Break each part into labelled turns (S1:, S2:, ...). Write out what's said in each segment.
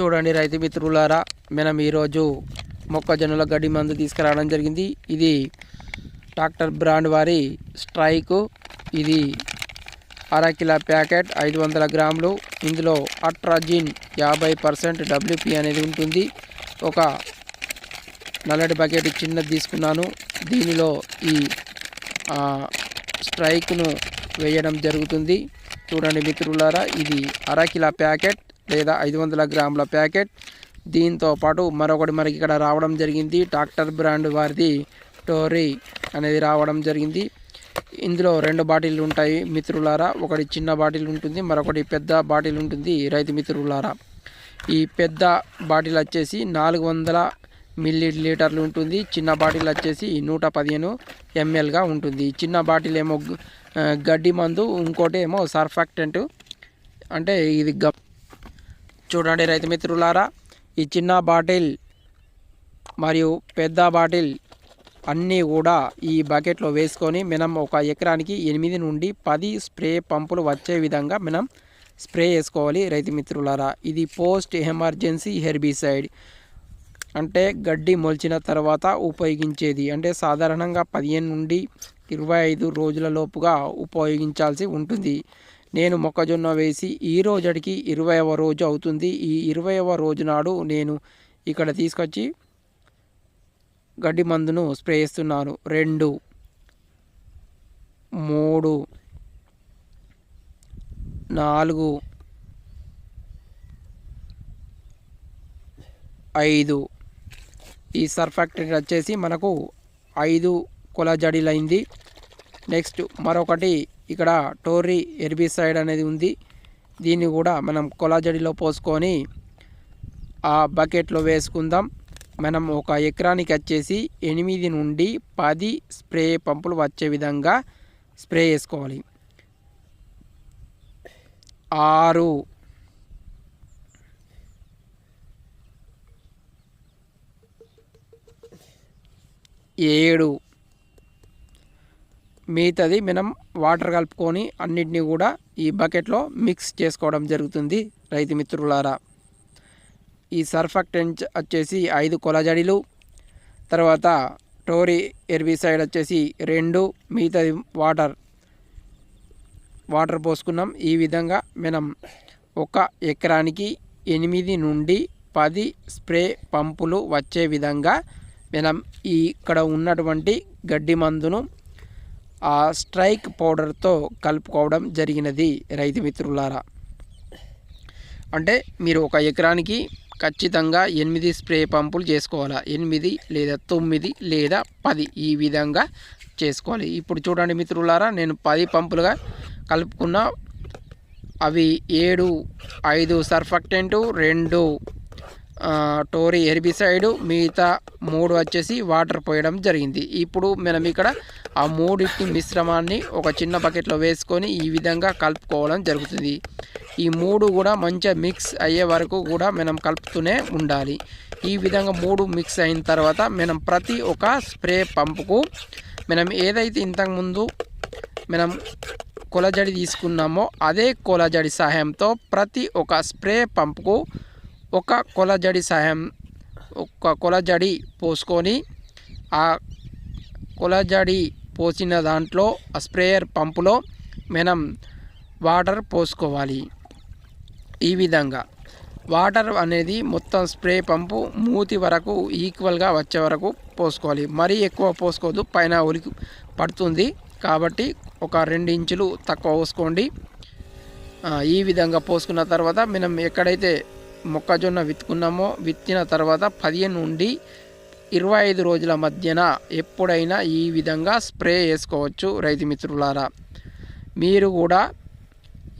S1: చూడండి రైతు మిత్రులారా మనం ఈరోజు మొక్కజొన్నల గడ్డి మందు తీసుకురావడం జరిగింది. ఇది డాక్టర్ బ్రాండ్ వారి స్ట్రైక్. ఇది అరకిల ప్యాకెట్ ఐదు వందల గ్రాములు. ఇందులో అట్రాజిన్ యాభై పర్సెంట్ డబ్ల్యూపీ అనేది ఉంటుంది. ఒక నల్లటి బకెట్ చిన్నది తీసుకున్నాను. దీనిలో ఈ స్ట్రైక్ను వేయడం జరుగుతుంది. చూడండి మిత్రులారా ఇది అరకిల ప్యాకెట్ లేదా ఐదు వందల గ్రాముల ప్యాకెట్. దీంతో పాటు మరొకటి మనకి ఇక్కడ రావడం జరిగింది. డాక్టర్ బ్రాండ్ వారిది టోరీ అనేది రావడం జరిగింది. ఇందులో రెండు బాటిల్ ఉంటాయి మిత్రులారా. ఒకటి చిన్న బాటిల్ ఉంటుంది మరొకటి పెద్ద బాటిల్ ఉంటుంది రైతు మిత్రులారా. ఈ పెద్ద బాటిల్ వచ్చేసి నాలుగు వందల మిల్లీ లీటర్లు ఉంటుంది. చిన్న బాటిల్ వచ్చేసి నూట పదిహేను ఎంఎల్గా ఉంటుంది. చిన్న బాటిల్ ఏమో గడ్డి మందు ఇంకోటి ఏమో సర్ఫాక్టెంట్. అంటే ఇది గప్ చూడండి రైతు మిత్రులారా ఈ చిన్న బాటిల్ మరియు పెద్ద బాటిల్ అన్నీ కూడా ఈ బకెట్లో వేసుకొని మనం ఒక ఎకరానికి ఎనిమిది నుండి పది స్ప్రే పంపులు వచ్చే విధంగా మనం స్ప్రే చేసుకోవాలి రైతు మిత్రులారా. ఇది పోస్ట్ ఎమర్జెన్సీ హెర్బిసైడ్. అంటే గడ్డి మొలిచిన తర్వాత ఉపయోగించేది. అంటే సాధారణంగా పదిహేను నుండి ఇరవై ఐదు రోజుల లోపుగా ఉపయోగించాల్సి ఉంటుంది. నేను మొక్కజొన్న వేసి ఈ రోజుకి ఇరవైవ రోజు అవుతుంది. ఈ ఇరవైవ రోజు నాడు నేను ఇక్కడ తీసుకొచ్చి గడ్డి మందును స్ప్రే చేస్తున్నాను. రెండు మూడు నాలుగు ఐదు. ఈ సర్ఫాక్టెంట్ వచ్చేసి మనకు ఐదు కొలజడీలైంది. నెక్స్ట్ మరొకటి ఇక్కడ టోరీ ఎర్బిసైడ్ అనేది ఉంది. దీన్ని కూడా మనం కొలాజడిలో పోసుకొని ఆ బకెట్లో వేసుకుందాం. మనం ఒక ఎకరానికి వచ్చేసి ఎనిమిది నుండి పది స్ప్రే పంపులు వచ్చే విధంగా స్ప్రే చేసుకోవాలి ఆరు. ఏడు. మిగతాది మనం వాటర్ కలుపుకొని అన్నిటినీ కూడా ఈ బకెట్లో మిక్స్ చేసుకోవడం జరుగుతుంది రైతు మిత్రులారా. ఈ సర్ఫక్టెంట్ వచ్చేసి ఐదు కొలజడిలు తర్వాత టోరీ ఎర్బిసైడ్ వచ్చేసి రెండు మిగతాది వాటర్ వాటర్ పోసుకున్నాం. ఈ విధంగా మనం ఒక ఎకరానికి ఎనిమిది నుండి పది స్ప్రే పంపులు వచ్చే విధంగా మనం ఇక్కడ ఉన్నటువంటి గడ్డి మందును ఆ స్ట్రైక్ పౌడర్తో కలుపుకోవడం జరిగినది రైతు మిత్రులారా. అంటే మీరు ఒక ఎకరానికి ఖచ్చితంగా ఎనిమిది స్ప్రే పంపులు చేసుకోవాలా? ఎనిమిది లేదా తొమ్మిది లేదా పది ఈ విధంగా చేసుకోవాలి. ఇప్పుడు చూడండి మిత్రులారా నేను పది పంపులుగా కలుపుకున్న. అవి ఏడు ఐదు సర్ఫక్టెంటు రెండు టోరీ హెర్బిసైడ్ మిగతా మూడు వచ్చేసి వాటర్ పోయడం జరిగింది. ఇప్పుడు మనం ఇక్కడ ఆ మూడింటి మిశ్రమాన్ని ఒక చిన్న బకెట్లో వేసుకొని ఈ విధంగా కలుపుకోవడం జరుగుతుంది. ఈ మూడు కూడా మంచిగా మిక్స్ అయ్యే వరకు కూడా మనం కలుపుతూనే ఉండాలి. ఈ విధంగా మూడు మిక్స్ అయిన తర్వాత మనం ప్రతి ఒక్క స్ప్రే పంపుకు మనం ఏదైతే ఇంతకుముందు మనం కొలజడి తీసుకున్నామో అదే కొలజడి సహాయంతో ప్రతి ఒక స్ప్రే పంపుకు ఒక కొలజడి సహాయం ఒక కొలజడి పోసుకొని ఆ కొలజడి పోసిన దాంట్లో ఆ స్ప్రేయర్ పంపులో మనం వాటర్ పోసుకోవాలి. ఈ విధంగా వాటర్ అనేది మొత్తం స్ప్రే పంపు మూతి వరకు ఈక్వల్గా వచ్చే వరకు పోసుకోవాలి. మరీ ఎక్కువ పోసుకోవద్దు పైన ఉలికి పడుతుంది కాబట్టి ఒక రెండు ఇంచులు తక్కువ పోసుకోండి. ఈ విధంగా పోసుకున్న తర్వాత మనం ఎక్కడైతే మొక్కజొన్న విత్తుకున్నామో విత్తిన తర్వాత పదిహేను నుండి ఇరవై ఐదు రోజుల మధ్యన ఎప్పుడైనా ఈ విధంగా స్ప్రే చేసుకోవచ్చు రైతు మిత్రులారా. మీరు కూడా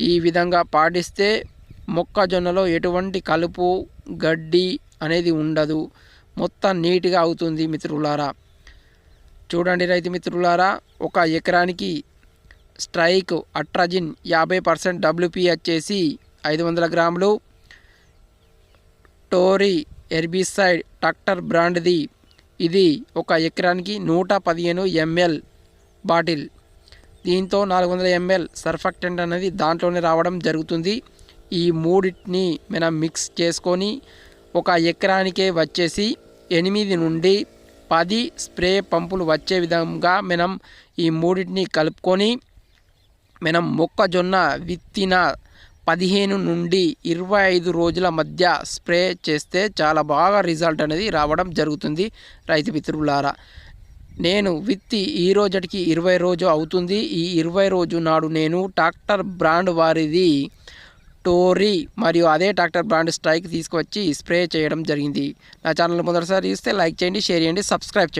S1: ఈ విధంగా పాటిస్తే మొక్కజొన్నలో ఎటువంటి కలుపు గడ్డి అనేది ఉండదు. మొత్తం నీట్గా అవుతుంది మిత్రులారా. చూడండి రైతు మిత్రులారా ఒక ఎకరానికి స్ట్రైక్ అట్రాజిన్ యాభై పర్సెంట్ డబ్ల్యూపీ వచ్చేసి ఐదు వందల గ్రాములు టోరీ ఎర్బిసైడ్ ట్రాక్టర్ బ్రాండ్ది. ఇది ఒక ఎకరానికి నూట పదిహేను ఎంఎల్ బాటిల్. దీంతో నాలుగు వందల ఎంఎల్ సర్ఫక్టెంట్ అనేది దాంట్లోనే రావడం జరుగుతుంది. ఈ మూడింటిని మనం మిక్స్ చేసుకొని ఒక ఎకరానికే వచ్చేసి ఎనిమిది నుండి పది స్ప్రే పంపులు వచ్చే విధంగా మనం ఈ మూడింటిని కలుపుకొని మనం మొక్కజొన్న విత్తిన పదిహేను నుండి ఇరవై ఐదు రోజుల మధ్య స్ప్రే చేస్తే చాలా బాగా రిజల్ట్ అనేది రావడం జరుగుతుంది రైతు మిత్రులారా. నేను విత్తి ఈ రోజటికి ఇరవై రోజు అవుతుంది. ఈ ఇరవై రోజు నాడు నేను ట్రాక్టర్ బ్రాండ్ వారిది టోరీ మరియు అదే ట్రాక్టర్ బ్రాండ్ స్ట్రైక్ తీసుకొచ్చి స్ప్రే చేయడం జరిగింది. నా ఛానల్ మొదటిసారి ఇస్తే లైక్ చేయండి షేర్ చేయండి సబ్స్క్రైబ్ చేయండి.